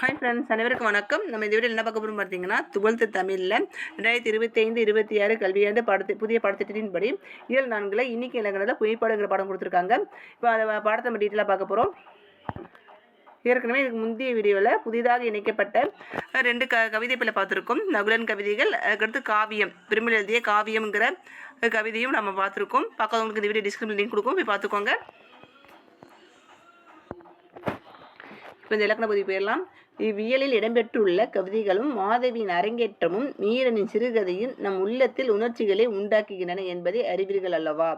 Hi friends அனைவருக்கும் வணக்கம். நம்ம இந்த வீடியோ என்ன பார்க்க போகிறோம் பார்த்தீங்கன்னா டுவெல்த்து தமிழில் ரெண்டாயிரத்தி இருபத்தைந்து இருபத்தி ஆறு கல்வியாண்டு பாடத்தை புதிய பாடத்திட்டத்தின்படி இயல் நான்கில் இன்னைக்கு இலக்கணத்தில் புகைப்பாடுங்கிற பாடம் கொடுத்துருக்காங்க. இப்போ அதை பாடத்தை நம்ம டீட்டெயிலாக பார்க்க போகிறோம் ஏற்கனவே இதுக்கு முந்தைய வீடியோவில் புதிதாக இணைக்கப்பட்ட ரெண்டு க கவிதை பிள்ளை பார்த்துருக்கோம். நகுலன் கவிதைகள் அதுக்கடுத்து காவியம் பெருமிழ் எழுதிய காவியம்ங்கிற கவிதையும் நம்ம பார்த்துருக்கோம். பார்க்காதவங்களுக்கு இந்த வீடியோ டிஸ்கிரிப்ஷன் லிங்க் கொடுக்கும். போய் பார்த்துக்கோங்க. இப்போ இந்த இலக்கண பதிவு போயிடலாம். இவ்வியலில் இடம்பெற்றுள்ள கவிதைகளும் மாதவியின் அரங்கேற்றமும் மீரனின் சிறுகதையும் நம் உள்ளத்தில் உணர்ச்சிகளை உண்டாக்குகின்றன என்பதை அறிவீர்கள் அல்லவா?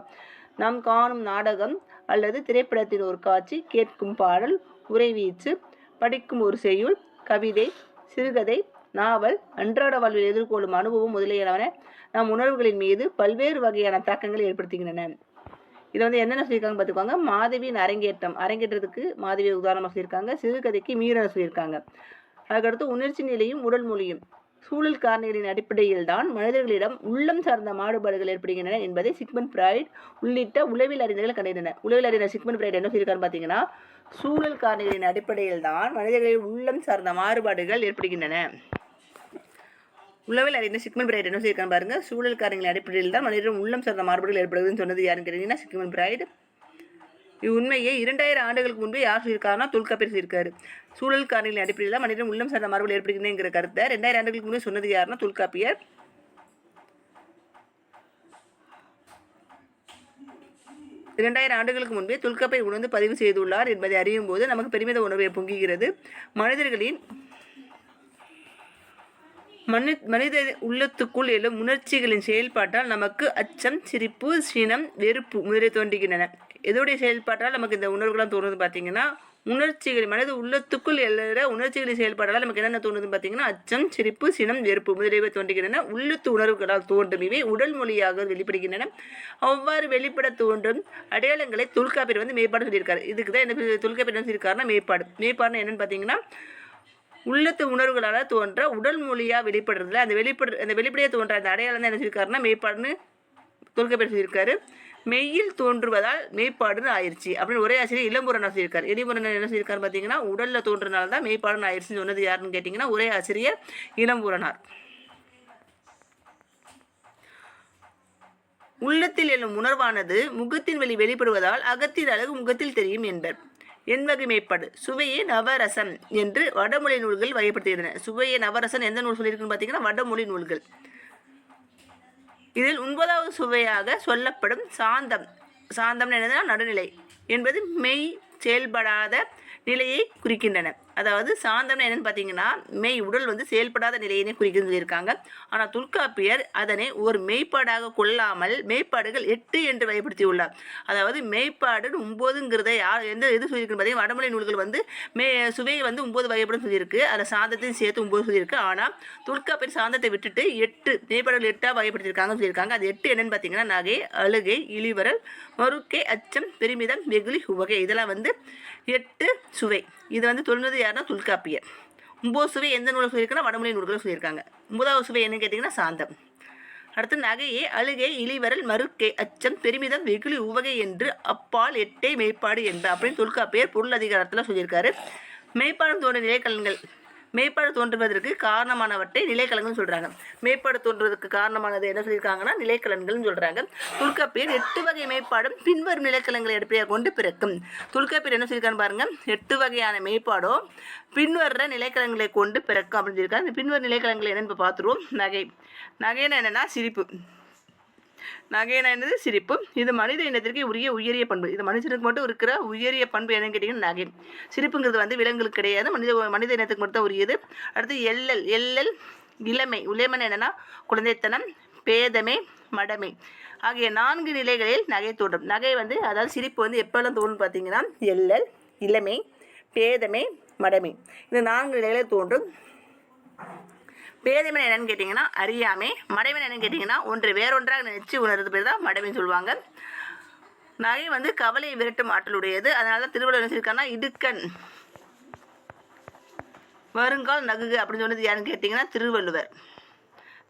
நாம் காணும் நாடகம் அல்லது திரைப்படத்தின் ஒரு காட்சி கேட்கும் பாடல் உரைவீச்சு படிக்கும் ஒரு செய்யுள் கவிதை சிறுகதை நாவல் அன்றாட வாழ்வில் எதிர்கொள்ளும் அனுபவம் முதலியனவன நம் உணர்வுகளின் மீது பல்வேறு வகையான தாக்கங்களை ஏற்படுத்துகின்றன. இதில் வந்து என்னென்ன சொல்லியிருக்காங்க பார்த்துக்கோங்க. மாதவியின் அரங்கேற்றம். அரங்கேற்றத்துக்கு மாதவி உதாரணமாக சொல்லியிருக்காங்க. சிறுகதைக்கு மீறன சொல்லியிருக்காங்க. அதுக்கடுத்து உணர்ச்சி நிலையும் உடல் மொழியும். சூழல் காரணிகளின் அடிப்படையில் தான் மனிதர்களிடம் உள்ளம் சார்ந்த மாறுபாடுகள் ஏற்படுகின்றன என்பதை சிக்மன் பிராய்ட் உள்ளிட்ட உளவியல் அறிஞர்கள் கண்டிருந்தனர் உளவில் அறிஞர் சிக்மன் பிராய்ட் என்ன சொல்லியிருக்காருன்னு பார்த்தீங்கன்னா சூழல் காரணிகளின் அடிப்படையில் தான் மனிதர்களின் உள்ளம் சார்ந்த மாறுபாடுகள் ஏற்படுகின்றன. உளவில் அறிந்த சிக்மன் பிரைட் என்ன சொல்லியிருக்காங்க பாருங்க? சூழல் காரங்களின் அடிப்படையில் தான் மனிதன் உள்ளம் சார்ந்த மாறுபாடுகள் ஏற்படுதுன்னு சொன்னது யாருன்னு கேட்டீங்கன்னா சிக்மன் பிரைட். இவ்வுண்மையை இரண்டாயிரம் ஆண்டுகளுக்கு முன்பே யார் சொல்லியிருக்காருன்னா தொல்காப்பியர் சொல்லியிருக்காரு. சூழல் காரணிகளின் அடிப்படையில் தான் மனிதன் உள்ளம் சார்ந்த மாறுபாடு ஏற்படுகிறதுங்கிற கருத்தை ரெண்டாயிரம் ஆண்டுகளுக்கு முன்பே சொன்னது யாருன்னா தொல்காப்பியர். இரண்டாயிரம் ஆண்டுகளுக்கு முன்பே தொல்காப்பை உணர்ந்து பதிவு செய்துள்ளார் என்பதை அறியும் போது நமக்கு பெருமித உணர்வை பொங்குகிறது. மனிதர்களின் மனி மனித உள்ளத்துக்குள் எழும் உணர்ச்சிகளின் செயல்பாட்டால் நமக்கு அச்சம் சிரிப்பு சினம் வெறுப்பு முதலிய தோன்றுகின்றன. எதோடைய செயல்பாட்டால் நமக்கு இந்த உணர்வுகள்லாம் தோணுது பார்த்தீங்கன்னா உணர்ச்சிகள் மனித உள்ளத்துக்குள் எழுற உணர்ச்சிகளின் செயல்பாட்டால் நமக்கு என்னென்ன தோணுதுன்னு பார்த்தீங்கன்னா அச்சம் சிரிப்பு சினம் வெறுப்பு முதலியவை தோன்றுகின்றன. உள்ளத்து உணர்வுகளால் தோன்றும் இவை உடல் மொழியாக வெளிப்படுகின்றன. அவ்வாறு வெளிப்பட தோன்றும் அடையாளங்களை தொல்காப்பியர் வந்து மேம்பாடு சொல்லியிருக்காரு. இதுக்கு தான் என்ன தொல்காப்பியர் என்ன சொல்லியிருக்காருன்னா மேம்பாடு. மேம்பாடுன்னு என்னென்னு பார்த்தீங்கன்னா உள்ளத்து உணர்வுகளால் தோன்ற உடல் மொழியாக வெளிப்படுறதுல அந்த வெளிப்படு அந்த வெளிப்படையாக தோன்ற அந்த அடையாளம் தான் என்ன சொல்லியிருக்காருன்னா மெய்ப்பாடுன்னு தொல்காப்பியர் சொல்லியிருக்காரு. மெய்யில் தோன்றுவதால் மெய்ப்பாடுன்னு ஆயிடுச்சு அப்படின்னு ஒரே ஆசிரியர் இளம்புரன் சொல்லியிருக்காரு. இளம்புரன் என்ன சொல்லியிருக்காரு பார்த்தீங்கன்னா உடலில் தோன்றனால தான் மெய்ப்பாடுன்னு ஆயிடுச்சுன்னு சொன்னது யாருன்னு கேட்டிங்கன்னா ஒரே ஆசிரியர் இளம்புரனார் உள்ளத்தில் எழும் உணர்வானது முகத்தின் வழி வெளிப்படுவதால் அகத்தின் அழகு முகத்தில் தெரியும் என்பர். எண்வகை மேம்பாடு சுவையே நவரசம் என்று வடமொழி நூல்கள் வகைப்படுத்துகின்றன. சுவையே நவரசன் எந்த நூல் சொல்லியிருக்குன்னு பார்த்தீங்கன்னா வடமொழி நூல்கள். இதில் ஒன்பதாவது சுவையாக சொல்லப்படும் சாந்தம். சாந்தம் என்னதுன்னா நடுநிலை என்பது மெய் செயல்படாத நிலையை குறிக்கின்றன. அதாவது சாந்தம்னு என்னன்னு பார்த்தீங்கன்னா மெய் உடல் வந்து செயல்படாத நிலையினை குறிக்கும் சொல்லியிருக்காங்க. ஆனால் தொல்காப்பியர் அதனை ஒரு மெய்ப்பாடாக கொள்ளாமல் மெய்ப்பாடுகள் எட்டு என்று வகைப்படுத்தியுள்ளார். அதாவது மெய்ப்பாடு ஒம்போதுங்கிறத யார் எந்த இது சொல்லியிருக்கு பார்த்தீங்கன்னா வடமொழி நூல்கள் வந்து மே சுவையை வந்து ஒம்பது வகைப்படும் சொல்லியிருக்கு. அதில் சாந்தத்தையும் சேர்த்து ஒம்பது சொல்லியிருக்கு. ஆனால் தொல்காப்பியர் சாந்தத்தை விட்டுட்டு எட்டு மெய்ப்பாடுகள் எட்டாக வகைப்படுத்தியிருக்காங்கன்னு சொல்லியிருக்காங்க. அது எட்டு என்னென்னு பார்த்தீங்கன்னா நகை அழுகை இழிவரல் மறுக்கை அச்சம் பெருமிதம் வெகுளி உவகை. இதெல்லாம் வந்து எட்டு சுவை. இது வந்து தொழுனது யாருன்னா தொல்காப்பியர். ஒம்பது சுவை எந்த நூலில் சொல்லியிருக்குன்னா வடமொழி நூல்களை சொல்லியிருக்காங்க. ஒன்பதாவது சுவை என்னன்னு கேட்டிங்கன்னா சாந்தம். அடுத்து நகையே அழுகை இழிவரல் மறுக்கை அச்சம் பெருமிதம் வெகுளி உவகை என்று அப்பால் எட்டை மெய்ப்பாடு என்ப அப்படின்னு தொல்காப்பியர் பொருள் அதிகாரத்தில் சொல்லியிருக்காரு. மெய்ப்பாடு தோன்ற நிலைக்கலன்கள். மேப்பாடு தோன்றுவதற்கு காரணமானவற்றை நிலைக்கலன்கள் சொல்கிறாங்க மெய்ப்பாடு தோன்றுவதற்கு காரணமானது என்ன சொல்லியிருக்காங்கன்னா நிலைக்கலன்கள்னு சொல்கிறாங்க துல்கப்பீர் எட்டு வகை மெய்ப்பாடும் பின்வரும் நிலைக்கலன்களை அடிப்படையாக கொண்டு பிறக்கும். துல்கப்பீர் என்ன சொல்லியிருக்கான்னு பாருங்கள் எட்டு வகையான மெய்ப்பாடும் பின்வர்ற நிலைக்கலன்களை கொண்டு பிறக்கும் அப்படின்னு சொல்லியிருக்காங்க இந்த பின்வரும் நிலைக்கலன்களை என்னன்னு இப்போ பார்த்துருவோம். நகை. நகைன்னு என்னென்னா சிரிப்பு. நகைனா என்னது? சிரிப்பு. இது மனித இனத்திற்கு உரிய உயரிய பண்பு. இது மனுஷனுக்கு மட்டும் இருக்கிற உயரிய பண்பு என்னன்னு கேட்டிங்கன்னா நகை. சிரிப்புங்கிறது வந்து விலங்குகளுக்கு கிடையாது. மனித மனித இனத்துக்கு மட்டும் உரியது. அடுத்து எல்லல் எல்லல் இளமை. இளமன் என்னென்னா குழந்தைத்தனம் பேதமை மடமை. ஆகிய நான்கு நிலைகளில் நகை தோன்றும். நகை வந்து அதாவது சிரிப்பு வந்து எப்போல்லாம் தோணும் பார்த்தீங்கன்னா எல்லல் இளமை பேதமை மடமை. இந்த நான்கு நிலைகளில் தோன்றும். பேதமை என்னன்னு கேட்டிங்கன்னா அறியாமை மடமை என்னன்னு கேட்டிங்கன்னா ஒன்று வேறொன்றாக நினைச்சு உணர்றது பேர் தான் மடமைன்னு சொல்லுவாங்க. நகை வந்து கவலையை விரட்டும் ஆற்றலுடையது. அதனால தான் திருவள்ளுவர் என்ன இடுக்கன் இடுக்கண். வருங்கால் நகுகு அப்படின்னு சொன்னது யாருன்னு கேட்டிங்கன்னா திருவள்ளுவர்.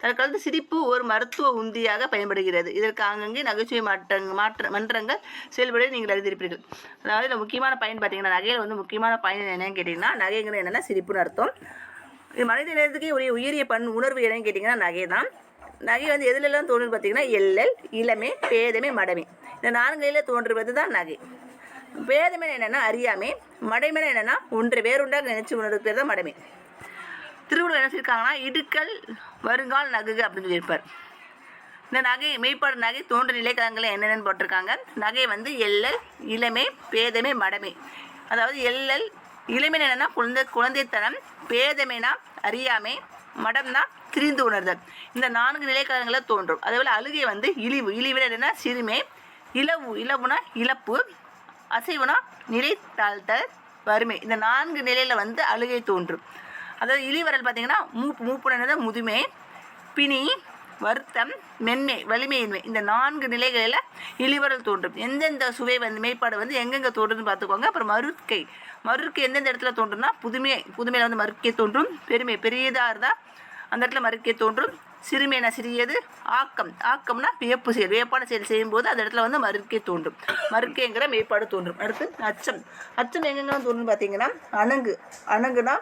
தற்காலத்து சிரிப்பு ஒரு மருத்துவ உந்தியாக பயன்படுகிறது. இதற்கு அங்கங்கே நகைச்சுவை மாற்றங் மாற்ற மன்றங்கள் செயல்பட நீங்கள் அறிந்திருப்பீர்கள். அதாவது இதில் முக்கியமான பயன் பார்த்தீங்கன்னா நகையில் வந்து முக்கியமான பயன் என்னன்னு கேட்டிங்கன்னா நகைங்கிறது என்னென்னா சிரிப்புன்னு அர்த்தம். இது மனித நேரத்துக்கே உரிய உயரிய பண் உணர்வு என்னன்னு கேட்டிங்கன்னா நகை தான். நகை வந்து எதுலெல்லாம் தோன்றுன்னு பார்த்தீங்கன்னா எல்லல் இளமை பேதமை மடமை. இந்த நான்கையில் தோன்றுவது தான் நகை. பேதமை என்னென்னா அறியாமை மடைமை என்னென்னா ஒன்று வேறுண்டாக நினைச்சு உணர்வு பேர் தான் மடமை. திருவள்ளுவர் என்ன சொல்லியிருக்காங்கன்னா இடுக்கல் வருங்கால் நகுக அப்படின்னு சொல்லியிருப்பார். இந்த நகை மெய்ப்பாடு நகை தோன்ற நிலைக்கலங்கள் என்னென்னு போட்டிருக்காங்க. நகை வந்து எல்லல் இளமை பேதமை மடமை. அதாவது எல்லல் இளமை என்னென்னா குழந்தை குழந்தைத்தனம் பேதமைனா அறியாமை மடம்னா திரிந்து உணர்தல். இந்த நான்கு நிலைக்கலங்களில் தோன்றும். அதேபோல் அழுகை வந்து இழிவு. இழிவு என்னன்னா சிறுமை இலவு இலவுனா இழப்பு அசைவுனா நிலை தாழ்த்தல் வறுமை. இந்த நான்கு நிலையில் வந்து அழுகை தோன்றும். அதாவது இழிவரல் பார்த்தீங்கன்னா மூப்பு மூப்புனது முதுமை பிணி வருத்தம் மென்மை வலிமையின்மை. இந்த நான்கு நிலைகளில் இழிவரல் தோன்றும். எந்தெந்த சுவை வந்து மேய்ப்பாடு வந்து எங்கெங்கே தோன்றுன்னு பார்த்துக்கோங்க. அப்புறம் மறுக்கை மறுக்கை எந்தெந்த இடத்துல தோன்றும்னா புதுமை புதுமையில் வந்து மறுக்கை தோன்றும். பெருமை பெரியதாக இருந்தால் அந்த இடத்துல மறுக்கை தோன்றும். சிறுமைனா சிறியது. ஆக்கம். ஆக்கம்னா வியப்பு செயல் வியப்பான செயல் செய்யும்போது அந்த இடத்துல வந்து மறுக்கை தோன்றும். மறுக்கைங்கிற மேய்ப்பாடு தோன்றும். அடுத்து அச்சம். அச்சம் எங்கெங்கெல்லாம் தோன்றும் பார்த்தீங்கன்னா அணங்கு. அணங்குனா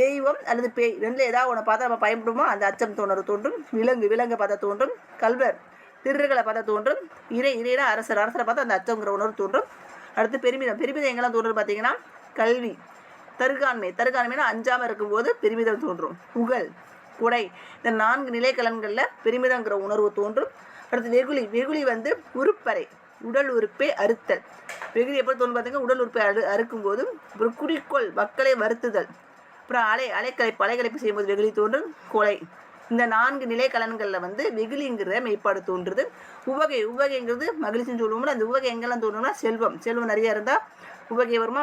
தெய்வம் அல்லது பேய் ரெண்டில் ஏதாவது ஒன்று பார்த்தா நம்ம பயன்படுமோ? அந்த அச்சம் தோணறு தோன்றும். விலங்கு விலங்கை பார்த்தா தோன்றும். கல்வர் திருடுகளை பார்த்தா தோன்றும். இறை இறைனா அரசர் அரசரை பார்த்தா அந்த அச்சங்கிற உணர்வு தோன்றும். அடுத்து பெருமிதம். பெருமிதம் எங்கெல்லாம் தோன்றும் பார்த்தீங்கன்னா கல்வி. தருகாண்மை. தருகாண்மைனா அஞ்சாமல் இருக்கும்போது பெருமிதம் தோன்றும். புகழ் குடை இந்த நான்கு நிலைக்கலன்களில் பெருமிதங்கிற உணர்வு தோன்றும். அடுத்து வெகுளி. வெகுளி வந்து உருப்பறை. உடல் உறுப்பை அறுத்தல். வெகுளி எப்போ தோணும் பார்த்தீங்கன்னா உடல் உறுப்பை அறு அறுக்கும்போது ஒரு குறிக்கோள் மக்களை வருத்துதல். அப்புறம் அலை அலைக்கலைப்பு அலைக்கலைப்பு செய்யும்போது வெகுளி தோன்றும் கொலை. இந்த நான்கு நிலைக்கலன்களில் வந்து வெகுளிங்கிற மெய்ப்பாடு தோன்றுது. உவகை உவகைங்கிறது மகிழ்ச்சின்னு சொல்லுவோம்ல அந்த உவகை எங்கெல்லாம் தோணும்னா செல்வம். செல்வம் நிறைய இருந்தால் உவகை வருமா?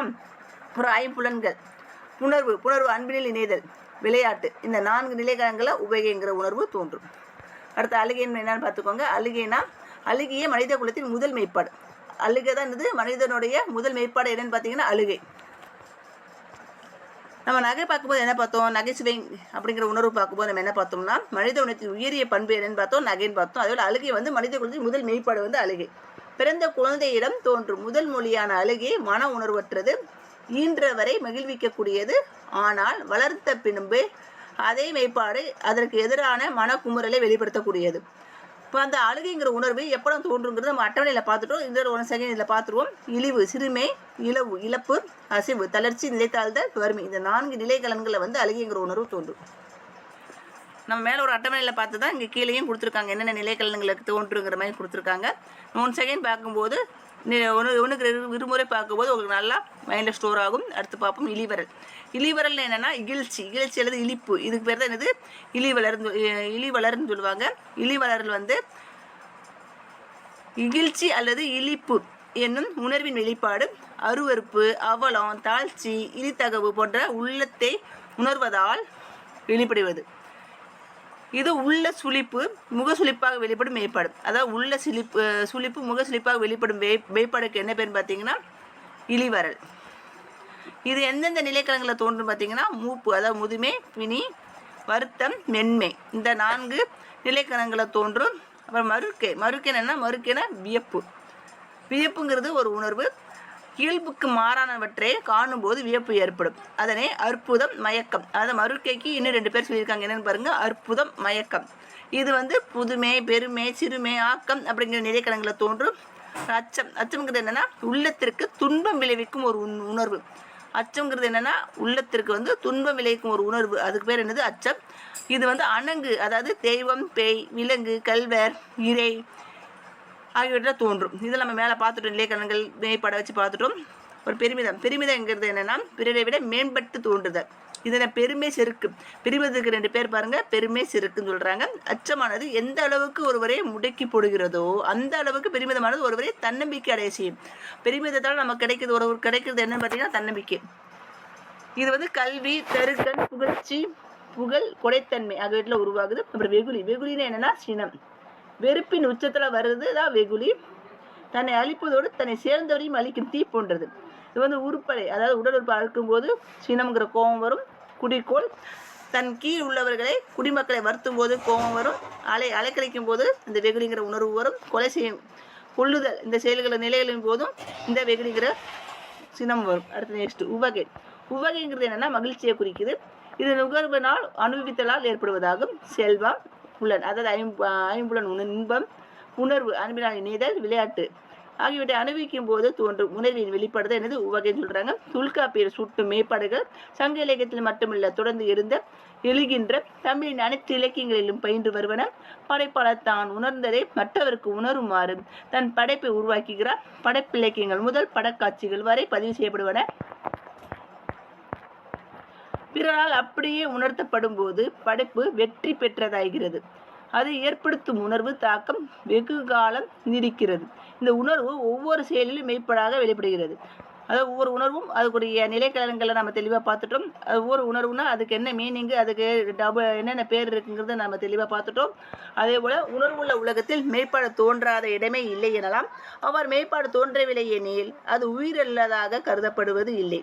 அப்புறம் ஐம்புலன்கள். புணர்வு புணர்வு அன்பினில் இணைதல் விளையாட்டு. இந்த நான்கு நிலைக்கலங்களில் உபகைங்கிற உணர்வு தோன்றும். அடுத்து அழுகைன்னு என்னன்னு பார்த்துக்கோங்க. அழுகைனா அழுகையே மனித குலத்தின் முதல் மெய்ப்பாடு. அழுகை தான் இது மனிதனுடைய முதல் மெய்ப்பாடு என்னன்னு பார்த்தீங்கன்னா அழுகை. நம்ம நகை பார்க்கும்போது என்ன பார்த்தோம்? நகைச்சுவை அப்படிங்கிற உணர்வு பார்க்கும்போது நம்ம என்ன பார்த்தோம்னா மனித குலத்தின் உயரிய பண்பு என்னன்னு பார்த்தோம் நகைன்னு பார்த்தோம். அதோட அழுகை வந்து மனித குலத்தின் முதல் மெய்ப்பாடு வந்து அழுகை. பிறந்த குழந்தையிடம் தோன்றும் முதல் மொழியான அழுகை மன உணர்வற்றது. ஈன்றவரை மகிழ்விக்கக்கூடியது. ஆனால் வளர்த்த பின்பு அதே மெய்ப்பாடு அதற்கு எதிரான மனக்குமுறலை வெளிப்படுத்தக்கூடியது. இப்போ அந்த அழுகைங்கிற உணர்வு எப்போ தோன்றுங்கிறது நம்ம அட்டவணையில் பார்த்துட்டோம். இந்த ஒன் செகண்ட் இதில் பார்த்துருவோம். இழிவு சிறுமை இலவு இழப்பு அசைவு தளர்ச்சி நிலைத்தாழ்தல் வறுமை. இந்த நான்கு நிலைக்கலன்களில் வந்து அழுகைங்கிற உணர்வு தோன்றும். நம்ம மேலே ஒரு அட்டவணையில் பார்த்து தான் இங்கே கீழேயும் கொடுத்துருக்காங்க. என்னென்ன நிலைக்கலன்களுக்கு தோன்றுங்கிற மாதிரி கொடுத்துருக்காங்க. ஒன் செகண்ட் பார்க்கும்போது ஒன்று ஒன்றுக்கு இருமுறை பார்க்கும்போது உங்களுக்கு நல்லா மைண்டில் ஸ்டோர் ஆகும். அடுத்து பார்ப்போம் இழிவரல் இழிவரல் என்னென்னா இகிழ்ச்சி. இகிழ்ச்சி அல்லது இழிப்பு. இதுக்கு பேர் தான் என்னது? இழிவலர்ந்து இழிவலர்னு சொல்லுவாங்க. இழிவலரல் வந்து இகிழ்ச்சி அல்லது இழிப்பு என்னும் உணர்வின் வெளிப்பாடு. அருவருப்பு அவலம் தாழ்ச்சி இழித்தகவு போன்ற உள்ளத்தை உணர்வதால் வெளிப்படுவது. இது உள்ள சுழிப்பு முக சுழிப்பாக வெளிப்படும் மேய்ப்பாடு. அதாவது உள்ள சிலிப்பு சுழிப்பு முக சுழிப்பாக வெளிப்படும் வே மேய்ப்பாடுக்கு என்ன பேர் பார்த்தீங்கன்னா இழிவரல் இது எந்தெந்த நிலைக்கலங்களில் தோன்றும் பார்த்தீங்கன்னா மூப்பு அதாவது முதுமை பிணி வருத்தம் மென்மை. இந்த நான்கு நிலைக்கலங்களில் தோன்றும். அப்புறம் மறுக்கை. மறுக்கை என்னென்னா மறுக்கைனா வியப்பு. வியப்புங்கிறது ஒரு உணர்வு. இயல்புக்கு மாறானவற்றை காணும்போது வியப்பு ஏற்படும். அதனை அற்புதம் மயக்கம். அதாவது மறுக்கைக்கு இன்னும் ரெண்டு பேர் சொல்லியிருக்காங்க. என்னென்னு பாருங்கள் அற்புதம் மயக்கம். இது வந்து புதுமை பெருமை சிறுமை ஆக்கம் அப்படிங்கிற நிலைக்கலங்களில் தோன்றும். அச்சம். அச்சம்ங்கிறது என்னென்னா உள்ளத்திற்கு துன்பம் விளைவிக்கும் ஒரு உண் உணர்வு. அச்சம்ங்கிறது என்னென்னா உள்ளத்திற்கு வந்து துன்பம் விளைவிக்கும் ஒரு உணர்வு. அதுக்கு பேர் என்னது? அச்சம். இது வந்து அணங்கு. அதாவது தெய்வம் பேய் விலங்கு கல்வர் இறை ஆகியவற்றில் தோன்றும். இதில் நம்ம மேலே பார்த்துட்டோம். இலக்கணங்கள் மேய்ப்பட வச்சு பார்த்துட்டோம். ஒரு பெருமிதம். பெருமிதங்கிறது என்னென்னா பிறரை விட மேம்பட்டு தோன்றுதல். இதில் பெருமை செருக்கு. பெருமிதத்துக்கு ரெண்டு பேர் பாருங்கள் பெருமை செருக்குன்னு சொல்கிறாங்க அச்சமானது எந்த அளவுக்கு ஒருவரை முடக்கி போடுகிறதோ அந்த அளவுக்கு பெருமிதமானது ஒருவரை தன்னம்பிக்கை அடைய செய்யும். பெருமிதத்தால் நமக்கு கிடைக்கிறது ஒரு கிடைக்கிறது என்னன்னு பார்த்தீங்கன்னா தன்னம்பிக்கை. இது வந்து கல்வி தருக்கன் புகழ்ச்சி புகழ் கொடைத்தன்மை ஆகியவற்றில் உருவாகுது. அப்புறம் வெகுளி. வெகுளின்னு என்னென்னா சினம். வெறுப்பின் உச்சத்தில் வர்றது தான் வெகுளி. தன்னை அழிப்பதோடு தன்னை சேர்ந்தவரையும் அழிக்கும் தீ போன்றது. இது வந்து உருப்படை. அதாவது உடல் உறுப்பை அழுக்கும்போது சினம்ங்கிற கோபம் வரும் குடிக்கோள். தன் கீழ் உள்ளவர்களை குடிமக்களை வருத்தும் போது கோபம் வரும் அலை அலைக்கழிக்கும் போது இந்த வெகுளிங்கிற உணர்வு வரும் கொலை செய்யும் கொள்ளுதல் இந்த செயல்களை நிலைகளின் போதும் இந்த வெகுளிங்கிற சினம் வரும். அடுத்து நெக்ஸ்ட் உவகை. உவகைங்கிறது என்னன்னா மகிழ்ச்சியை குறிக்குது. இது நுகர்வினால் அனுபவித்தலால் ஏற்படுவதாகும். செல்வம் புலன். அதாவது ஐம்ப ஐம்புலன் உண இன்பம் உணர்வு அன்பினால் இணைதல் விளையாட்டு ஆகியவற்றை அனுபவிக்கும் போது தோன்றும் உணர்வின் வெளிப்படுதல் எனது உவகைன்னு சொல்கிறாங்க தொல்காப்பியர் சுட்டும் மேம்பாடுகள் சங்க இலக்கியத்தில் மட்டுமல்ல தொடர்ந்து இருந்த எழுகின்ற தமிழின் அனைத்து இலக்கியங்களிலும் பயின்று வருவன. படைப்பாளர் தான் உணர்ந்ததை மற்றவருக்கு உணருமாறு தன் படைப்பை உருவாக்குகிறார். படைப்பிலக்கியங்கள் முதல் படக்காட்சிகள் வரை பதிவு செய்யப்படுவன. பிறரால் அப்படியே உணர்த்தப்படும் போது படைப்பு வெற்றி பெற்றதாகிறது. அது ஏற்படுத்தும் உணர்வு தாக்கம் வெகு காலம் நீடிக்கிறது. இந்த உணர்வு ஒவ்வொரு செயலிலும் மெய்ப்படாக வெளிப்படுகிறது. அதாவது ஒவ்வொரு உணர்வும் அதுக்குரிய நிலைக்கலன்களை நம்ம தெளிவாக பார்த்துட்டோம். அது ஒவ்வொரு உணர்வுனா அதுக்கு என்ன மீனிங்கு அதுக்கு டபு என்னென்ன பேர் இருக்குங்கிறத நம்ம தெளிவாக பார்த்துட்டோம். அதே போல் உணர்வுள்ள உலகத்தில் மெய்ப்பாடு தோன்றாத இடமே இல்லை எனலாம். அவர் மேற்பாடு தோன்றவில்லை எனில் அது உயிரல்லதாக கருதப்படுவது இல்லை.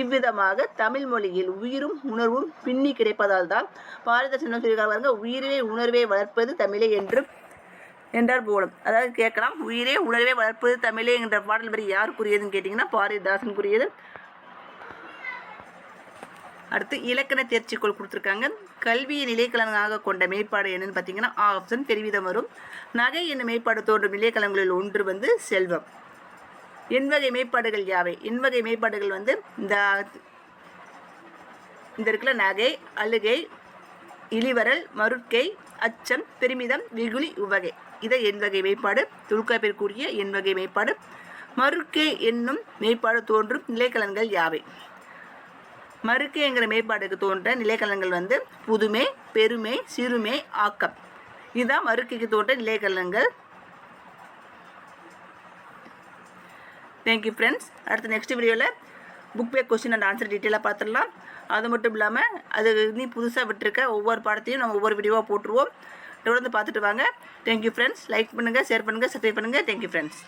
இவ்விதமாக தமிழ் மொழியில் உயிரும் உணர்வும் பின்னி கிடைப்பதால் தான் பாரதிதாசன் சொல்லியிருக்காங்க பாருங்க உயிரே உணர்வை வளர்ப்பது தமிழே என்று என்றார் போலும். அதாவது கேட்கலாம் உயிரே உணர்வே வளர்ப்பது தமிழே என்ற பாடல் வரி யாருக்குரியதுன்னு கேட்டிங்கன்னா பாரதிதாசனுக்குரியது. அடுத்து இலக்கண தேர்ச்சிக்குள் கொடுத்துருக்காங்க. கல்வியை நிலைக்கலனாக கொண்ட மேம்பாடு என்னன்னு பார்த்தீங்கன்னா ஆப்ஷன் தெரிவிதம் வரும். நகை என்னும் மேம்பாடு தோன்றும் நிலைக்கலங்களில் ஒன்று வந்து செல்வம். எண்வகை மேம்பாடுகள் யாவை? எண்வகை மேம்பாடுகள் வந்து இந்த இந்த இருக்கிற நகை அழுகை இழிவரல் மருட்கை அச்சம் பெருமிதம் வெகுளி உவகை. இதை எண்வகை மேம்பாடு தொல்காப்பிற்குரிய எண்வகை மேம்பாடு மறுக்கே என்னும் மேம்பாடு தோன்றும் நிலைக்கலன்கள் யாவை? மறுக்கைங்கிற மேம்பாடுக்கு தோன்ற நிலைக்கலன்கள் வந்து புதுமை பெருமை சிறுமை ஆக்கம். இதுதான் மறுக்கைக்கு தோன்ற நிலைக்கலன்கள். தேங்க்யூ ஃப்ரெண்ட்ஸ் அடுத்த நெக்ஸ்ட் வீடியோவில் book back question and answer டீட்டெயிலாக பார்த்துடலாம். அது மட்டும் இல்லாமல் அது நீ புதுசாக விட்டுருக்க ஒவ்வொரு பாடத்தையும் நம்ம ஒவ்வொரு வீடியோவாக போட்டுருவோம். தொடர்ந்து பார்த்துட்டு வாங்க. தேங்க்யூ ஃப்ரெண்ட்ஸ் லைக் பண்ணுங்கள் ஷேர் பண்ணுங்கள் சப்ஸ்கிரைப் பண்ணுங்கள் தேங்க்யூ ஃப்ரெண்ட்ஸ்